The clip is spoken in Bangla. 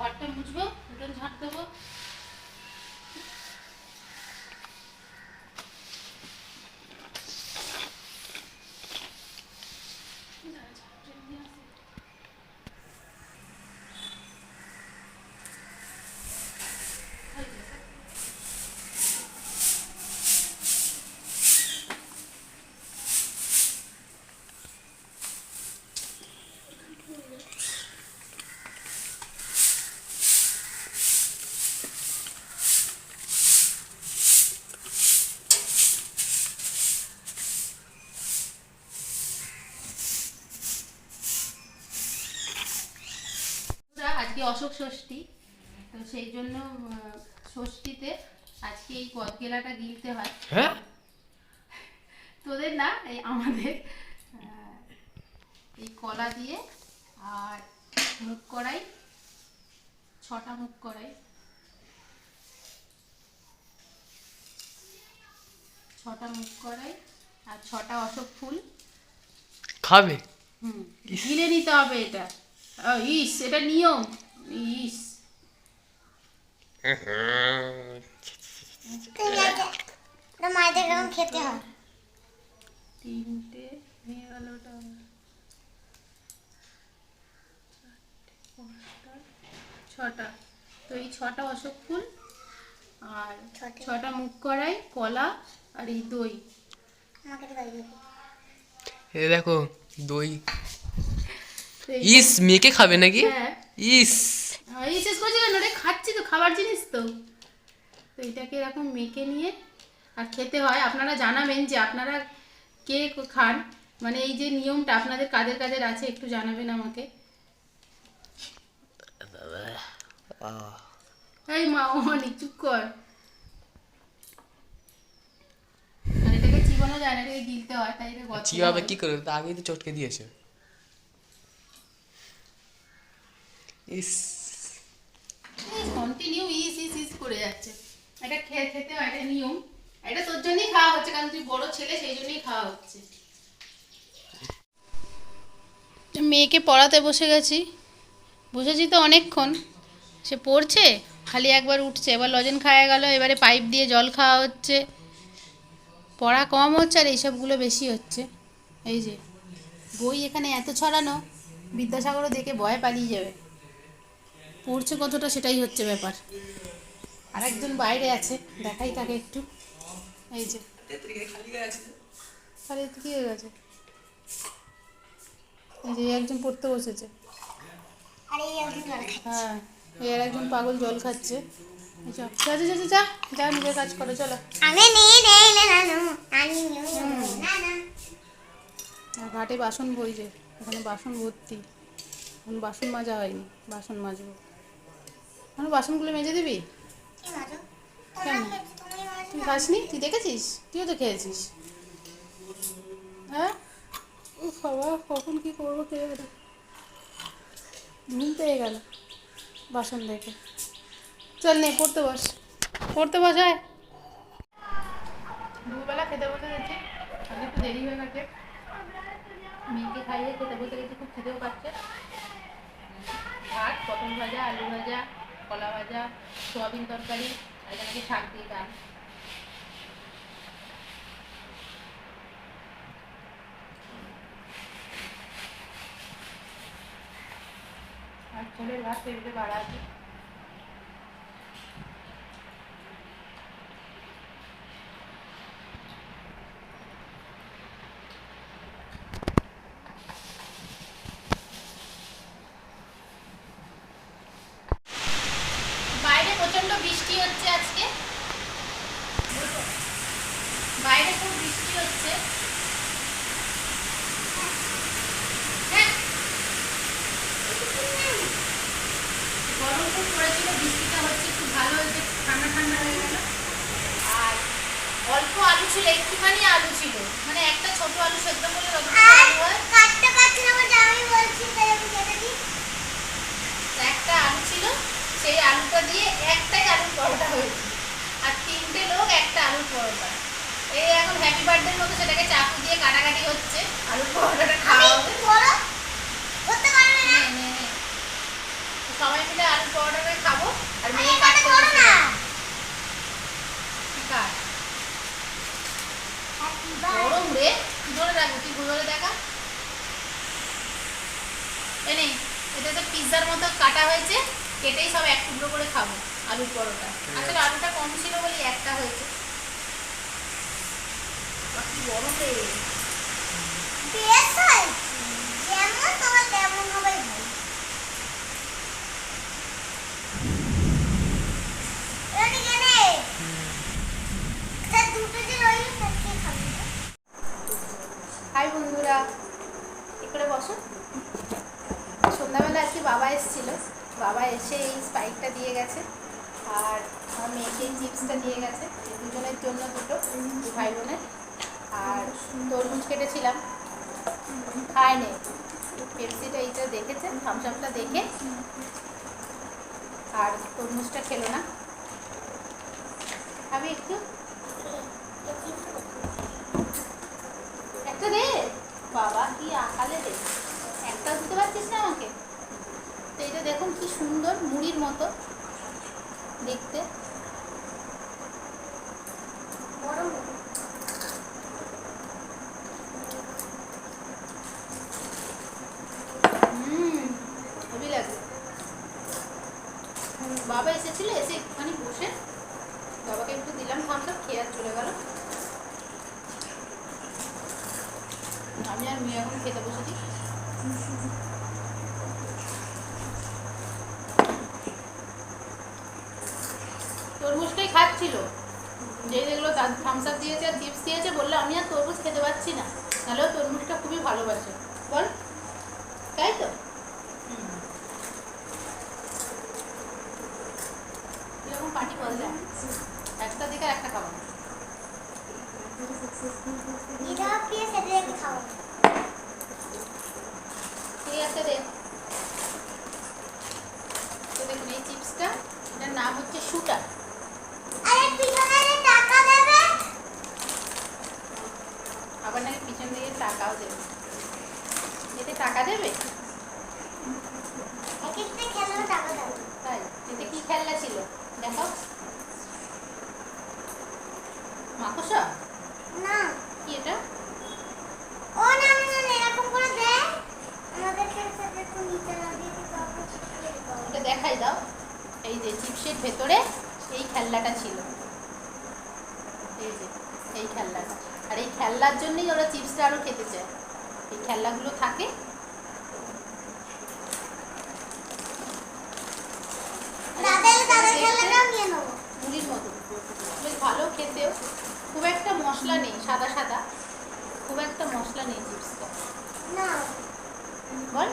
ঘরটা মুছবো উঠোন ঝাঁট দেবো। আজকে অশোক ষষ্ঠী। তো সেই জন্য ষষ্ঠীতে আজকে এই পদগেলাটা গিলতে হয়। হ্যাঁ? তোদের না এই আমাদের এই কলা দিয়ে আর মুখ করাই ছটা মুখ করাই ছটা মুখ কড়াই আর ছটা অশোক ফুল। খাবে? হুম গিলে নিতে হবে এটা। ইস এটা নিয়ম। ইস তো মায়েদের কেমন খেতে হয় তিনটে হয়ে গেল ওটা। পাঁচটা, ছটা। তো এই ছটা অশোক ফুল আর ছটা। মুখ কড়াই কলা আর এই দই। দেখো দই। ইস মেখে খাবে নাকি? হ্যাঁ ইস। আহ, এই শেষ করছি কেন? রে খাচ্ছি তো খাবার জিনিস তো। তো এটাকে এরকম মেখে নিয়ে আর খেতে হয়। আপনারা জানাবেন যে আপনারা কে খান? মানে এই যে নিয়মটা আপনাদের কাদের কাদের আছে একটু জানাবেন আমাকে। এই মা অনেক চুপ কর। এটাকে চিবানো যায় না এটাকে গিলতে হয় তাই চিবাবে কি করবে আগেই তো চটকে দিয়েছে। ইস। কন্টিনিউ ইস ইস ইস করে যাচ্ছে। এটা খেয়ে খেতে হয় এটা নিয়ম। এটা তোর জন্যই খাওয়া হচ্ছে কারণ তুই বড় ছেলে সেই জন্যই খাওয়া হচ্ছে। মেয়েকে পড়াতে বসে গেছি। বসেছি তো অনেকক্ষণ। সে পড়ছে খালি একবার উঠছে এবার লজেন খাওয়া গেল এবারে পাইপ দিয়ে জল খাওয়া হচ্ছে। পড়া কম হচ্ছে আর এইসবগুলো বেশি হচ্ছে। এই যে বই এখানে এত ছড়ানো বিদ্যাসাগরও দেখে ভয় পালিয়ে যাবে। পড়ছে কতটা সেটাই হচ্ছে ব্যাপার। আর একজন বাইরে আছে দেখাই তাকে একটু। এই যে। তো কি হয়ে গেছে? এই যে একজন পড়তে বসেছে। আর হ্যাঁ এই আর একজন পাগল জল খাচ্ছে। যা যা যা, যা যা, নিজের কাজ করো চলো। আমি আর ঘাটে বাসন বইছে ওখানে বাসন ভর্তি। এখন বাসন মাজা হয়নি বাসন মাজবো। এখন বাসনগুলো মেজে দিবি? কেন? তুই খাসনি? তুই দেখেছিস? তুইও তো খেয়েছিস। হ্যাঁ? ও বাবা কখন কি করব কে ঘুম পেয়ে গেল বাসন দেখে। চল নে পড়তে বস। পড়তে বসায় দুবেলা খেতে বসে গেছি। আজকে একটু দেরি হয়ে গেছে মেয়েকে খাইয়ে খেতে বসে গেছি খুব খিদেও পাচ্ছে। ভাত পটল ভাজা আলু ভাজা। কলা ভাজা, সোয়াবিন তরকারি, আর এখানে শাক দিয়ে ডাল। আর চলে ভাত টেবিলে বাড়া আছে। অল্প আলু ছিল একটুখানি আলু ছিল। মানে একটা ছোট আলু সেদ্ধ করলে একটা আলু ছিল সেই আলুটা দিয়ে একটাই আলুর পরোটা হয়েছে। আর তিনটে লোক একটা আলুর পরোটা। এই এখন হ্যাপি বার্থডের মতো সেটাকে চাকু দিয়ে কাটাকাটি হচ্ছে আলুর পরোটাটা পিৎজার মতো কাটা হয়েছে কেটেই সব এক টুকরো করে খাব আলুর পরোটা। আসলে আলুটা কম ছিল বলে একটা হয়েছে। বাহ, কি গরম রে বেশ হয় যেমন তোমার তেমন হবে ভাই এদিকে নে তা দুটো যে রইল তাকে খাবি হাই বন্ধুরা এখানে বসো সন্ধ্যাবেলা আজকে বাবা এসেছিল বাবা এসে এই স্পাইকটা দিয়ে গেছে আর আমার মেয়েকে এই চিপসটা দিয়ে গেছে দুজনের জন্য দুটো ভাই বোনের। আর তরমুজ কেটেছিলাম। খায়নি পেপসিটা এইটা দেখেছে থামসাপটা দেখে। আর তরমুজটা খেলো না। আমি একটু? একটা দে। বাবা, কি আকালে দে। একটা দিতে পারছিস না আমাকে? তো এটা দেখুন কি সুন্দর, মুড়ির মতো। দেখতে গরম হুম হেভি লাগে বাবা এসেছিল এসে একটুখানি বসে বাবাকে একটু দিলাম থামস খেয়ে আর চলে গেল? আমি আর মেয়ে এখন খেতে বসেছি। তরমুজটাই খাচ্ছিল। যেই দেখল তার থামস আপ দিয়েছে আর চিপস দিয়েছে, বলল আমি আর তরমুজ খেতে পারছি না। নাহলেও তরমুজটা খুবই ভালোবাসে। বল তাই তো হুম। এরকম পার্টি বললে একটা দিকে আর একটা খাব না। এটা প্রিয় সেটা রেখে খাব ঠিক আছে রে তো দেখুন এই চিপসটা এটার নাম হচ্ছে শুটার আরে পিছনে যে টাকা দেবে আবার নাকি পিছন দিকে টাকাও দেবে এতে টাকা দেবে এক একটা খেলেও টাকা দেবে তাই এতে কি খেলনা ছিল। দেখো। মাকসা না। কি এটা? ও না না না এরকম করে দে আমাদেরকে সাথে একটু নিচে লাগিয়ে দিতে দেখাই দাও। এই যে চিপসের ভেতরে এই খেলনাটা ছিল। এই যে এই খেলনাটা। আর এই খেলনার জন্যই ওরা চিপসটা আরও খেতে চায়। এই খেলনাগুলো থাকে দাদার দাদার খেলাটাও নিয়ে নেব মুড়ির মতো বেশ ভালো খেতেও খুব একটা মশলা নেই সাদা সাদা। খুব একটা মশলা নেই চিপসটা। না। বল।